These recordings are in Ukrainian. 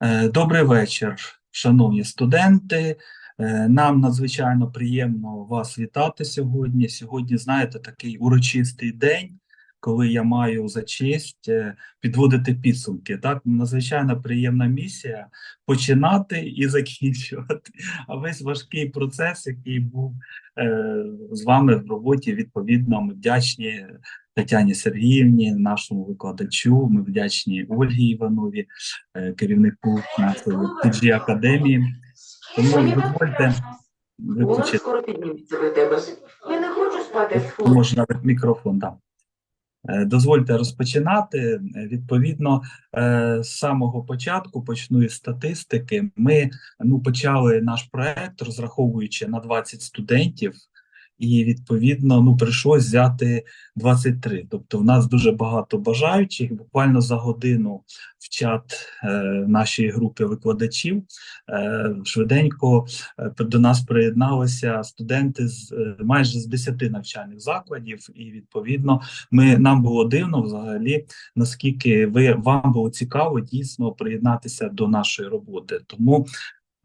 Е, Добрий вечір, шановні студенти. Е, Нам надзвичайно приємно вас вітати сьогодні. Сьогодні, знаєте, такий урочистий день, коли я маю за честь е, підводити підсумки. Так, надзвичайно приємна місія починати і закінчувати. А весь важкий процес, який був з вами в роботі, відповідно, ми вдячні Тетяні Сергіївні, нашому викладачу. Ми вдячні Ольгі Іванові, е, керівнику нашої TG Академії. Тому дозвольте виключити скоро підніметься до тебе. Я не хочу спати. Можна мікрофон. Да. Е, Дозвольте розпочинати. Е, Відповідно, з самого початку почну із статистики. Ми ну, почали наш проект, розраховуючи на 20 студентів, і відповідно ну, прийшлось взяти 23. Тобто, в нас дуже багато бажаючих. Буквально за годину в чат е, нашої групи викладачів е, швиденько е, до нас приєдналися студенти з е, майже з 10 навчальних закладів, і відповідно ми нам було дивно взагалі, наскільки ви вам було цікаво дійсно приєднатися до нашої роботи. Тому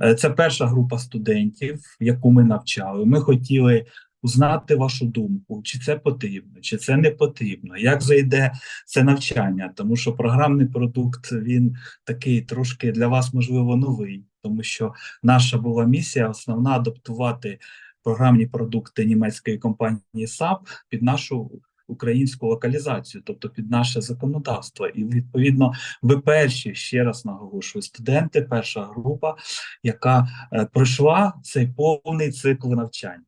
е, це перша група студентів, яку ми навчали. Ми хотіли узнати вашу думку, чи це потрібно, чи це не потрібно, як зайде це навчання, тому що програмний продукт він такий трошки для вас можливо новий, тому що наша була місія основна адаптувати програмні продукти німецької компанії SAP під нашу українську локалізацію, тобто під наше законодавство. І відповідно, ви перші ще раз наголошую, студенти, перша група, яка е, пройшла цей повний цикл навчання.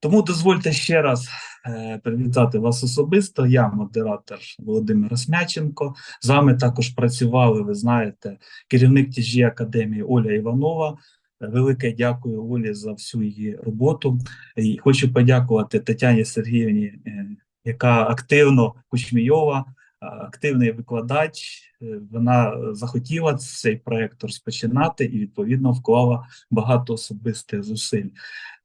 Тому дозвольте ще раз е, привітати вас особисто. Я модератор Володимир Смяченко. З вами також працювали, ви знаєте, керівник тіжі Академії Оля Іванова. Велике дякую Олі за всю її роботу. І хочу подякувати Тетяні Сергіївні, е, яка активно Кучмійова, активний викладач. Е, Вона е, захотіла цей проект розпочинати і відповідно вклала багато особистих зусиль.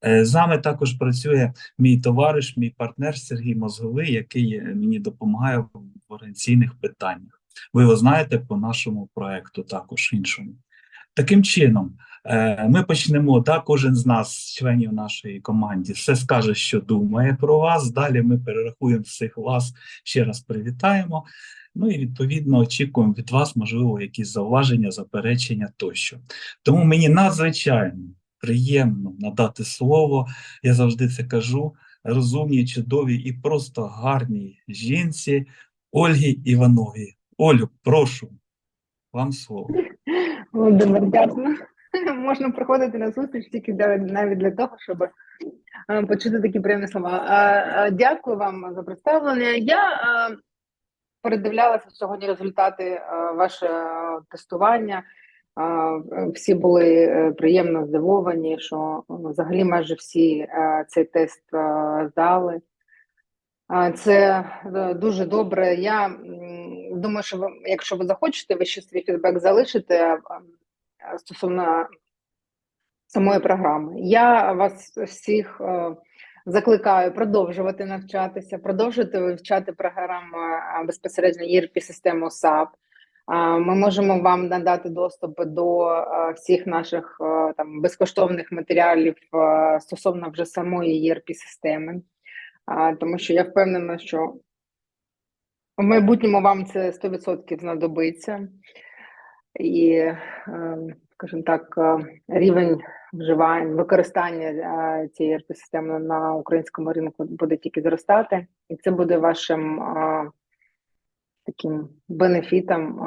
Е, З нами також працює мій товариш, мій партнер Сергій Мозговий, який е, мені допомагає в організаційних питаннях. Ви його знаєте по нашому проекту, також іншому. Таким чином, е, ми почнемо. Да, кожен з нас, членів нашої команди, все скаже, що думає про вас. Далі ми перерахуємо всіх вас, ще раз привітаємо. Ну і відповідно очікуємо від вас, можливо, якісь зауваження, заперечення тощо. Тому мені надзвичайно приємно надати слово. Я завжди це кажу. Розумній, чудовій і просто гарній жінці Ольгі Івановій. Олю, прошу, вам слово. Володимир, дякую. Можна приходити на зустріч тільки для- навіть для того, щоб е, почути такі приємні слова. Дякую вам за представлення. Я е, передивлялася сьогодні результати е, вашого тестування. Всі були приємно здивовані, що е, взагалі майже всі цей тест здали. Це дуже добре. Я думаю, що ви, якщо ви захочете, ви ще свій фідбек залишите е, е, стосовно самої програми. Я вас всіх е, закликаю продовжувати навчатися, продовжувати вивчати програму е, безпосередньо erp систему SAP. Ми можемо вам надати доступ до всіх наших там безкоштовних матеріалів стосовно вже самої erp системи тому що я впевнена, що в майбутньому вам це 100% знадобиться. І, е, скажімо так, е, рівень вживання, використання е, цієї системи на українському ринку буде тільки зростати, і це буде вашим е, таким бенефітом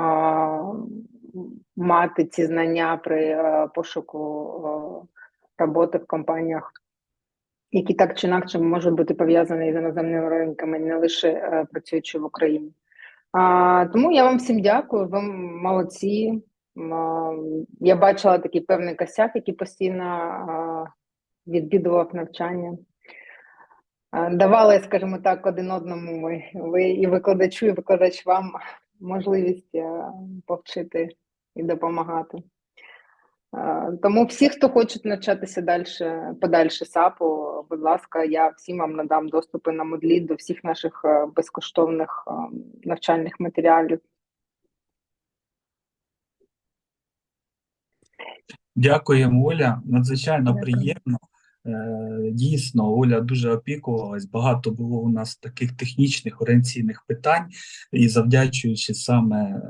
мати ці знання при пошуку роботи в компаніях які так чи інакше можуть бути пов'язані з іноземними ринками, не лише е, працюючи в Україні. А, тому я вам всім дякую, ви молодці. Я бачила такий певний косяк, який постійно відвідував навчання. Давали, скажімо так, один одному ми, ви і викладачу, і викладач вам можливість е, повчити і допомагати. Тому всі, хто хочуть навчатися далі, подальше САПу, будь ласка, я всім вам надам доступи на Moodle до всіх наших е, безкоштовних е, навчальних матеріалів. Дякуємо, Оля. Надзвичайно Дякую. приємно. Е, Дійсно, Оля дуже опікувалась. Багато було у нас таких технічних орієнтаційних питань, і завдячуючи саме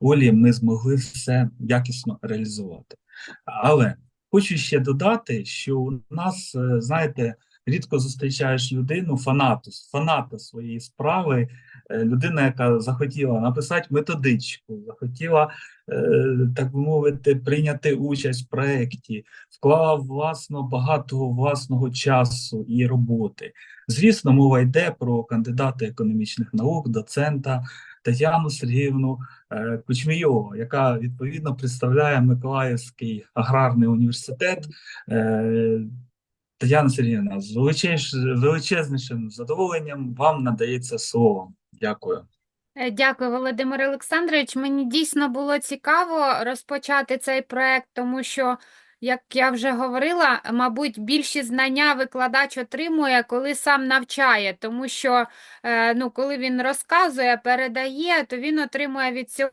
Олі, ми змогли все якісно реалізувати. Але хочу ще додати, що у нас, е, знаєте, рідко зустрічаєш людину, фанату, фаната своєї справи, е, людина, яка захотіла написати методичку, захотіла, е, так би мовити, прийняти участь в проєкті, вклала власно багато власного часу і роботи. Звісно, мова йде про кандидата економічних наук, доцента Тетяну Сергіївну е, Кучмійову, яка відповідно представляє Миколаївський аграрний університет. Е, Тетяна Сергіївна, з величезнішим задоволенням вам надається слово. Дякую. Е, Дякую, Володимир Олександрович. Мені дійсно було цікаво розпочати цей проект, тому що, як я вже говорила, мабуть, більші знання викладач отримує, коли сам навчає, тому що е, ну, коли він розказує, передає, то він отримує від цього.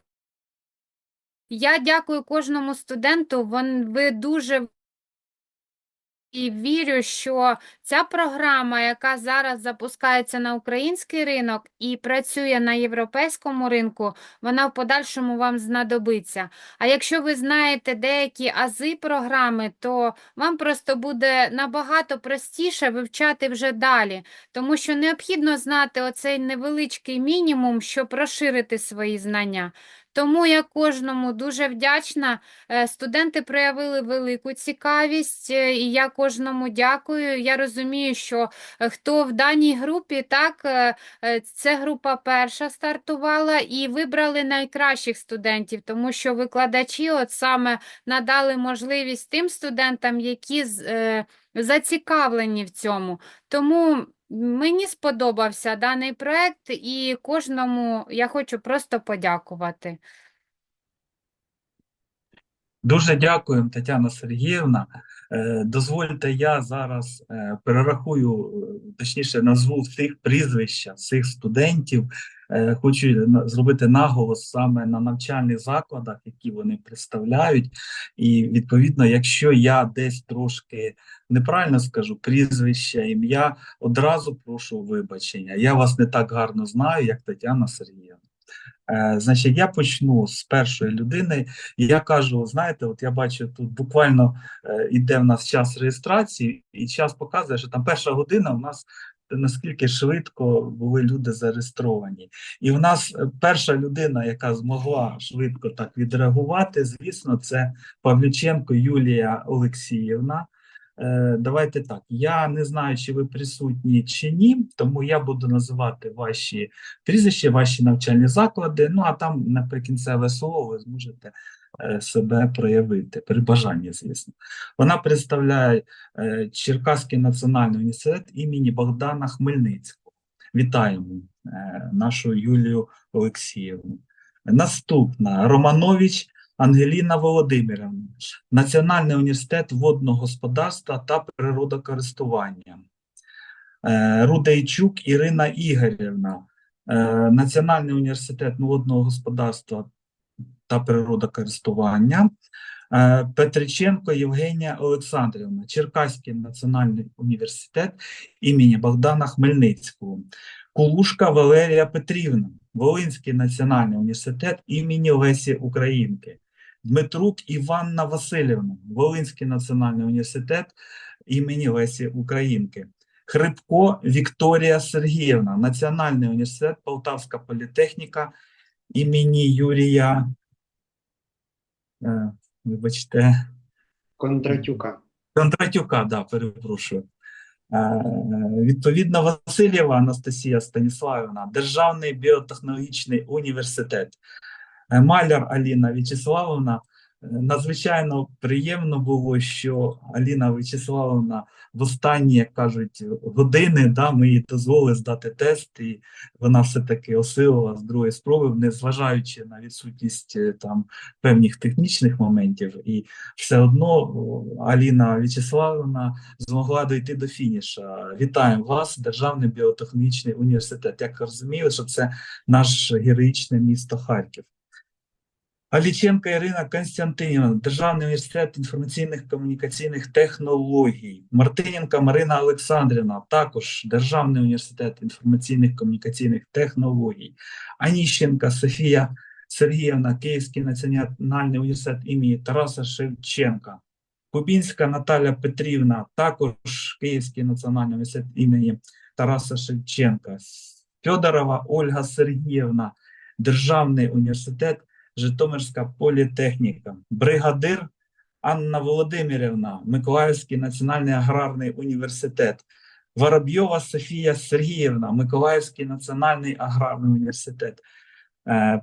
Я дякую кожному студенту. Вон, ви дуже і вірю, що ця програма, яка зараз запускається на український ринок і працює на європейському ринку, вона в подальшому вам знадобиться. А якщо ви знаєте деякі ази програми, то вам просто буде набагато простіше вивчати вже далі, тому що необхідно знати оцей невеличкий мінімум, щоб розширити свої знання. Тому я кожному дуже вдячна. Е, Студенти проявили велику цікавість, е, і я кожному дякую. Я розумію, що е, хто в даній групі, так, це група перша стартувала, і вибрали найкращих студентів, тому що викладачі от саме надали можливість тим студентам, які зацікавлені в цьому. Тому мені сподобався даний проект, і кожному я хочу просто подякувати. Дуже дякуємо, Тетяна Сергіївна. Е, Дозвольте, я зараз е, перерахую, е, точніше, назву всіх прізвища всіх студентів. Е, Хочу зробити наголос саме на навчальних закладах, які вони представляють. І відповідно, якщо я десь трошки неправильно скажу прізвище, ім'я, одразу прошу вибачення. Я вас не так гарно знаю, як Тетяна Сергіївна. Е, Значить, я почну з першої людини. Я кажу: знаєте, от я бачу, тут буквально е, іде в нас час реєстрації, і час показує, що там перша година у нас наскільки швидко були люди зареєстровані. І в нас е, перша людина, яка змогла швидко так відреагувати, звісно, це Павлюченко Юлія Олексіївна. Е, Давайте так. Я не знаю, чи ви присутні чи ні, тому я буду називати ваші прізвища, ваші навчальні заклади. Ну а там наприкінцеве слово ви зможете себе проявити при бажанні, звісно. Вона представляє е, Черкаський національний університет імені Богдана Хмельницького. Вітаємо е, нашу Юлію Олексіївну. Наступна Романович Ангеліна Володимирівна, Національний університет водного господарства та природокористування. Е, Рудейчук Ірина Ігорівна, е, Національний університет водного господарства та природокористування. Е, Петриченко Євгенія Олександрівна, Черкаський національний університет імені Богдана Хмельницького. Кулушка Валерія Петрівна, Волинський національний університет імені Лесі Українки. Дмитрук Іванна Васильівна, Волинський національний університет імені Лесі Українки. Хрипко Вікторія Сергіївна, Національний університет Полтавська політехніка імені Юрія. Е, вибачте, Кондратюка. Кондратюка, да, перепрошую. Е, Відповідно, Васильєва Анастасія Станіславівна, Державний біотехнологічний університет. Е, Маляр Аліна В'ячеславовна. Надзвичайно приємно було, що Аліна В'ячеславовна в останні, як кажуть, години да, ми їй дозволили здати тест, і вона все-таки осилила з другої спроби, незважаючи на відсутність е, там певних технічних моментів. І все одно Аліна В'ячеславовна змогла дойти до фініша. Вітаємо вас, Державний біотехнологічний університет. Як розуміли, що це наш героїчне місто Харків. Аліченка Ірина Константинівна, Державний університет інформаційних комунікаційних технологій. Мартиненка Марина Олександрівна, також Державний університет інформаційних комунікаційних технологій. Аніщенка Софія Сергіївна, Київський національний університет імені Тараса Шевченка. Кубінська Наталя Петрівна, також Київський національний університет імені Тараса Шевченка. Федорова Ольга Сергіївна, Державний університет Житомирська політехніка, бригадир Анна Володимирівна, Миколаївський національний аграрний університет, Воробйова Софія Сергіївна, Миколаївський національний аграрний університет, е,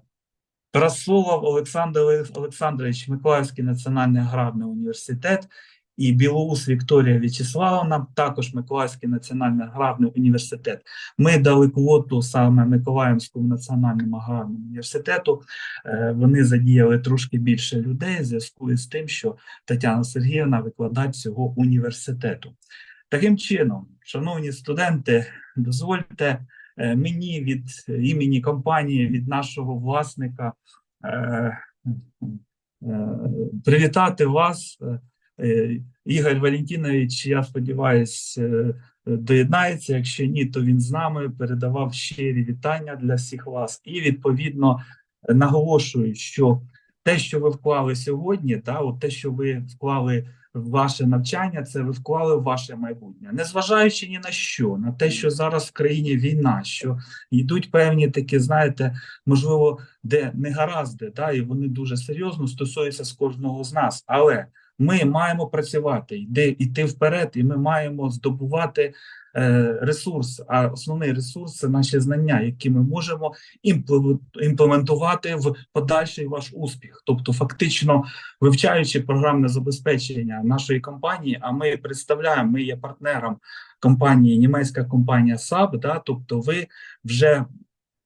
Прасолов Олександр Олександрович, Миколаївський національний аграрний університет і Білоус Вікторія В'ячеславовна, також Миколаївський національний аграрний університет. Ми дали квоту саме Миколаївському національному аграрному університету. Е, Вони задіяли трошки більше людей в зв'язку із тим, що Тетяна Сергіївна викладач цього університету. Таким чином, шановні студенти, дозвольте е, мені від імені компанії, від нашого власника е, привітати вас. Е, Ігор Валентинович, я сподіваюся, е, доєднається. Якщо ні, то він з нами передавав щирі вітання для всіх вас. І відповідно наголошую, що те, що ви вклали сьогодні, та, от те, що ви вклали в ваше навчання, це ви вклали в ваше майбутнє. Незважаючи ні на що, на те, що зараз в країні війна, що йдуть певні такі, знаєте, можливо, де негаразди, да, і вони дуже серйозно стосуються з кожного з нас. Але ми маємо працювати, йти, йти вперед, і ми маємо здобувати е, ресурс. А основний ресурс це наші знання, які ми можемо імпле- імплементувати в подальший ваш успіх. Тобто, фактично, вивчаючи програмне забезпечення нашої компанії, а ми представляємо, ми є партнером компанії, німецька компанія SAP, да, тобто ви вже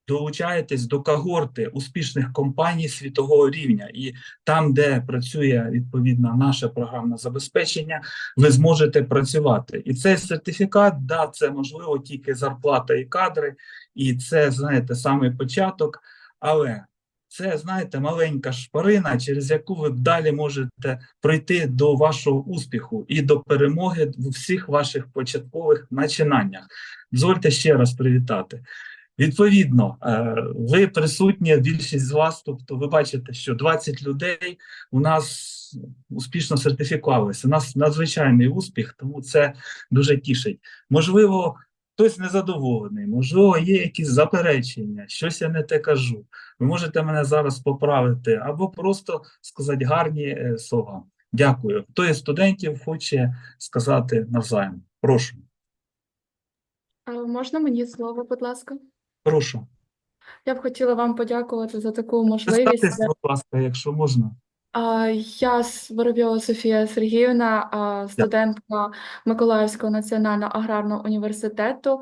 долучаєтесь до когорти успішних компаній світового рівня, і там, де працює відповідно наше програмне забезпечення, ви зможете працювати. І цей сертифікат, да, це можливо тільки зарплата і кадри, і це, знаєте, самий початок, але це, знаєте, маленька шпарина, через яку ви далі можете прийти до вашого успіху і до перемоги в всіх ваших початкових начинаннях. Дозвольте ще раз привітати. Відповідно, е, ви присутні, більшість з вас, тобто ви бачите, що 20 людей у нас успішно сертифікувалися. У нас надзвичайний успіх, тому це дуже тішить. Можливо, хтось незадоволений, можливо, є якісь заперечення, щось я не те кажу. Ви можете мене зараз поправити або просто сказати гарні е, слова. Дякую. Хто із студентів хоче сказати навзаєм? Прошу, Можна мені слово, будь ласка? Прошу. Я б хотіла вам подякувати за таку можливість. Представтесь, будь ласка, якщо можна. А, Я Воробйова Софія Сергіївна, а, студентка Миколаївського національного аграрного університету.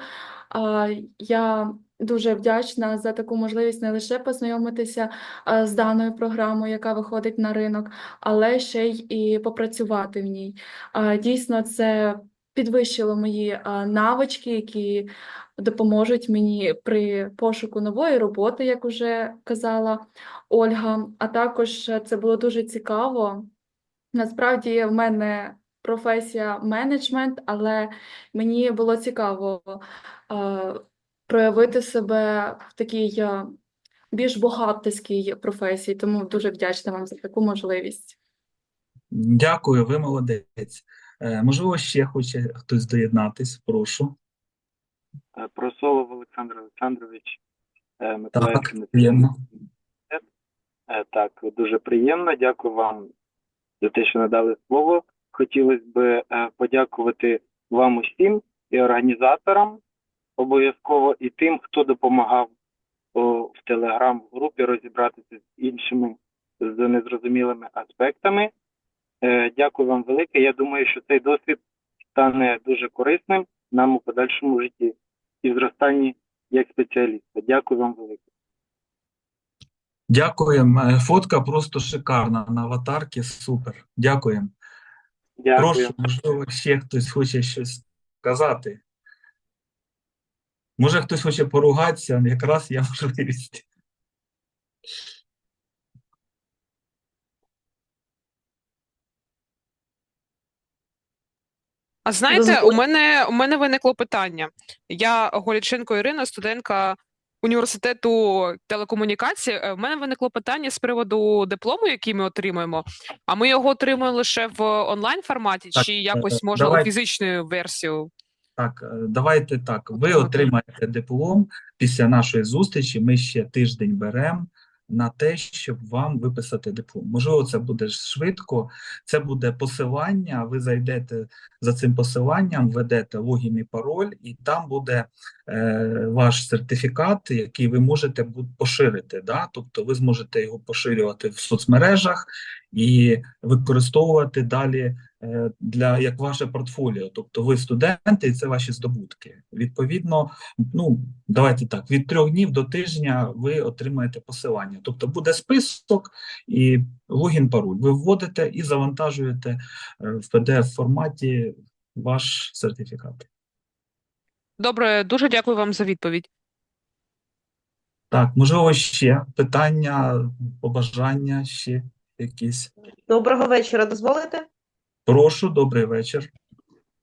А, Я дуже вдячна за таку можливість не лише познайомитися а, з даною програмою, яка виходить на ринок, але ще й і попрацювати в ній. А, Дійсно, це підвищило мої навички, які допоможуть мені при пошуку нової роботи, як уже казала Ольга. А також е, це було дуже цікаво. Насправді в мене професія менеджмент, але мені було цікаво е, проявити себе в такій е, більш бухгалтерській професії, тому дуже вдячна вам за таку можливість. Дякую, ви молодець. Е, Можливо, ще хоче хтось доєднатись, прошу. Е, Просолов Олександр Олександрович, е, Так, приємно. Так, дуже приємно. Дякую вам за те, що надали слово. Хотілося б подякувати вам усім і організаторам обов'язково, і тим, хто допомагав о, в телеграм-групі розібратися з іншими з незрозумілими аспектами. Е, Дякую вам велике. Я думаю, що цей досвід стане дуже корисним нам у подальшому житті і зростанні як спеціаліста. Дякую вам велике. Дякуємо. Е, Фотка просто шикарна на аватарці, супер. Дякуємо. Дякую. Прошу, можливо, ще хтось хоче щось сказати. Може, хтось хоче поругатися, якраз є можливість. А знаєте, у мене у мене виникло питання. Я Голіченко Ірина, студентка університету телекомунікації. Е, У мене виникло питання з приводу диплому, який ми отримуємо. А ми його отримуємо лише в онлайн форматі, Так, чи е, якось можна давай- у фізичну версію? Так, е, давайте так. Ви отримаєте диплом після нашої зустрічі. Ми ще тиждень беремо на те, щоб вам виписати диплом. Можливо, це буде швидко. Це буде посилання. Ви зайдете за цим посиланням, введете логін і пароль, і там буде е, ваш сертифікат, який ви можете поширити. Да? Тобто ви зможете його поширювати в соцмережах і використовувати далі е, для як ваше портфоліо. Тобто ви студенти, і це ваші здобутки. Відповідно, ну давайте так: від трьох днів до тижня ви отримаєте посилання. Тобто буде список і логін, пароль. Ви вводите і завантажуєте е, в pdf форматі ваш сертифікат. Добре, дуже дякую вам за відповідь. Так, можливо, ще питання, побажання, ще якісь. Доброго вечора, дозволите? Прошу, добрий вечір.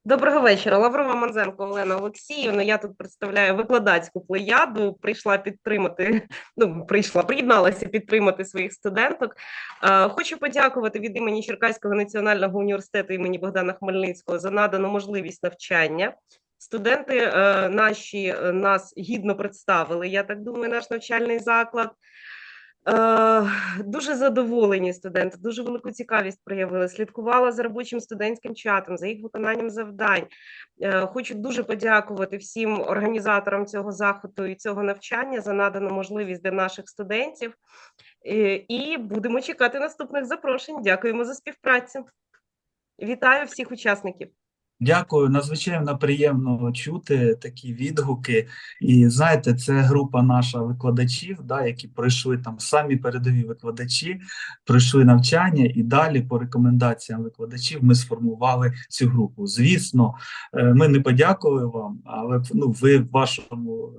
Доброго вечора. Лаврова Манзенко Олена Олексіївна. Я тут представляю викладацьку плеяду. Прийшла підтримати, ну, прийшла, приєдналася підтримати своїх студенток. Е, Хочу подякувати від імені Черкаського національного університету імені Богдана Хмельницького за надану можливість навчання. Студенти е, наші е, нас гідно представили. Я так думаю, наш навчальний заклад. Е, Дуже задоволені студенти, дуже велику цікавість проявили. Слідкувала за робочим студентським чатом, за їх виконанням завдань. Е, Хочу дуже подякувати всім організаторам цього заходу і цього навчання за надану можливість для наших студентів. Е, І будемо чекати наступних запрошень. Дякуємо за співпрацю. Вітаю всіх учасників. Дякую, надзвичайно приємно чути такі відгуки. І знаєте, це група наша викладачів, да, які пройшли там самі передові викладачі, пройшли навчання, і далі по рекомендаціям викладачів ми сформували цю групу. Звісно, е, ми не подякували вам, але ну, ви в вашому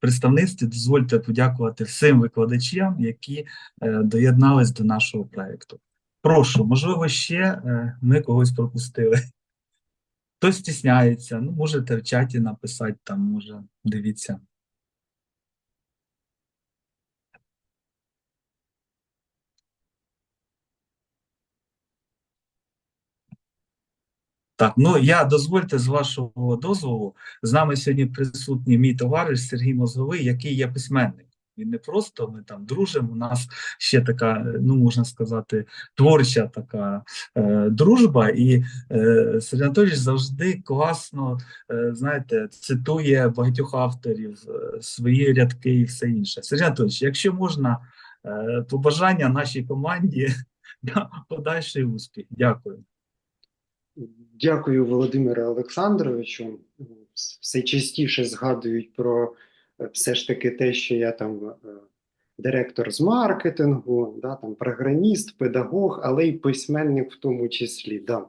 представництві дозвольте подякувати всім викладачам, які е, доєднались до нашого проекту. Прошу, можливо, ще е, ми когось пропустили. Хтось стісняється, ну можете в чаті написати там, може, дивіться. Так, ну я дозвольте з вашого дозволу. З нами сьогодні присутній мій товариш Сергій Мозговий, який є письменник. Він не просто ми там дружимо. У нас ще така, ну можна сказати, творча така е, дружба, і е, Сергій Анатолійович завжди класно, е, знаєте, цитує багатьох авторів, е, свої рядки і все інше. Сергій Анатолійович, якщо можна, е, побажання нашій команді на подальший успіх. Дякую. Дякую, Володимире Олександровичу. Все частіше згадують про все ж таки те, що я там е, директор з маркетингу, да, там програміст, педагог, але й письменник в тому числі. Да.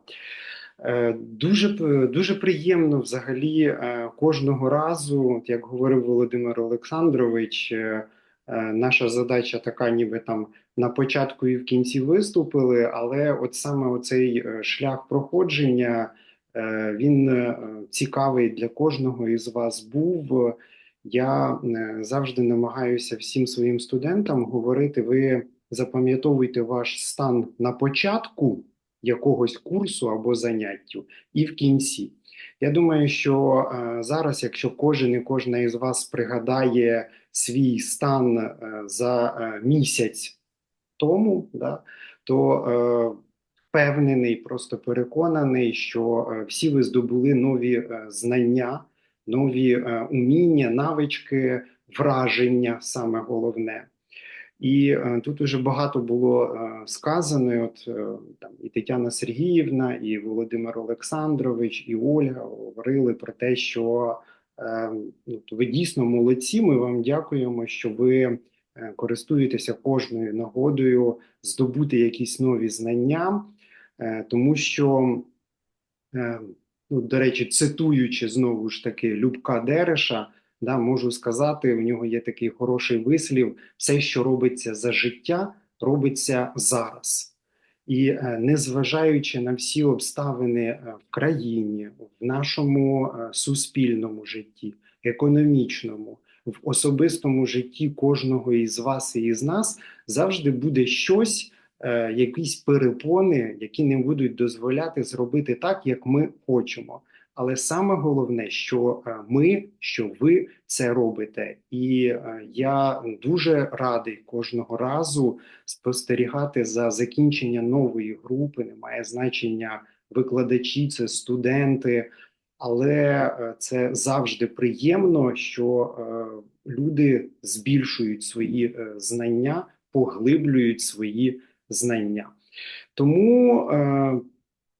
Е, Дуже, дуже приємно взагалі е, кожного разу, як говорив Володимир Олександрович, наша задача така, ніби там на початку і в кінці виступили, але от саме оцей шлях проходження, він цікавий для кожного із вас був. Я е, завжди намагаюся всім своїм студентам говорити: ви запам'ятовуйте ваш стан на початку якогось курсу або заняттю і в кінці. Я думаю, що е, зараз, якщо кожен і кожна із вас пригадає свій стан е, за місяць тому, да, то впевнений, просто переконаний, що всі ви здобули нові знання, нові е, уміння, навички, враження саме головне. І е, тут уже багато було е, сказано. і От е, там і Тетяна Сергіївна, і Володимир Олександрович, і Ольга говорили про те, що е, ну, ви дійсно молодці. Ми вам дякуємо, що ви е, користуєтеся кожною нагодою здобути якісь нові знання, е, тому що, е, ну, до речі, цитуючи знову ж таки Любка Дереша, да, можу сказати, у нього є такий хороший вислів: все, що робиться за життя, робиться зараз. І е, незважаючи на всі обставини е, в країні, в нашому е, суспільному житті, економічному, в особистому житті кожного із вас і із нас завжди буде щось, якісь перепони, які не будуть дозволяти зробити так, як ми хочемо. Але саме головне, що е, ми, що ви це робите, і е, я дуже радий кожного разу спостерігати за закінчення нової групи. Немає значення викладачі, це студенти, але е, це завжди приємно, що е, люди збільшують свої е, знання, поглиблюють свої знання. Тому е,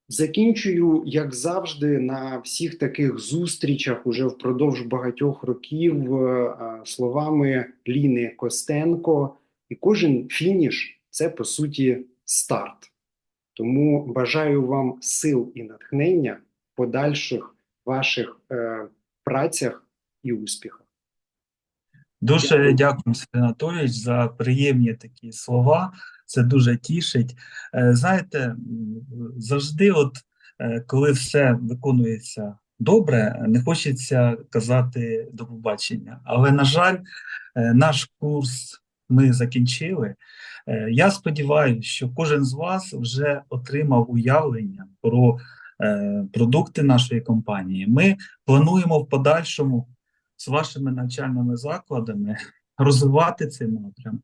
закінчую, як завжди, на всіх таких зустрічах уже впродовж багатьох років е, словами Ліни Костенко. І кожен фініш це по суті старт. Тому бажаю вам сил і натхнення в подальших ваших е, працях і успіхах. Дуже Дякую. дякую, Сергій Анатолійович, за приємні такі слова. Це дуже тішить. Е, Знаєте, завжди, от е, коли все виконується добре, не хочеться казати до побачення. Але, на жаль, е, наш курс ми закінчили. Я сподіваюся, що кожен з вас вже отримав уявлення про продукти нашої компанії. Ми плануємо в подальшому з вашими навчальними закладами розвивати цей напрям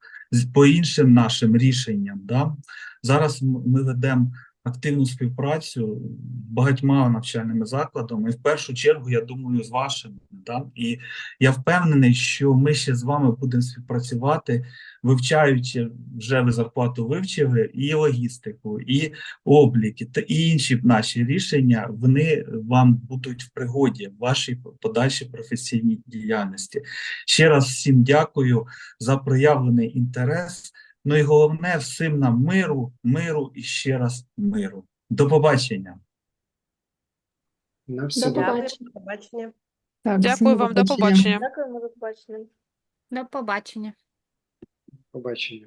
по іншим нашим рішенням. Да? Зараз ми ведемо активну співпрацю багатьма навчальними закладами, і в першу чергу, я думаю, з вашими. Да? І я впевнений, що ми ще з вами будемо співпрацювати, вивчаючи, вже ви зарплату вивчили, і логістику, і обліки та і інші наші рішення, вони вам будуть в пригоді в вашій подальшій професійній діяльності. Ще раз всім дякую за проявлений інтерес. Ну і головне, всім нам миру, миру і ще раз миру. До побачення. На До все добре. побачення. Побачення. Так, Дякую всім вам, до побачення. Дякуємо, до побачення. До побачення. Побачення.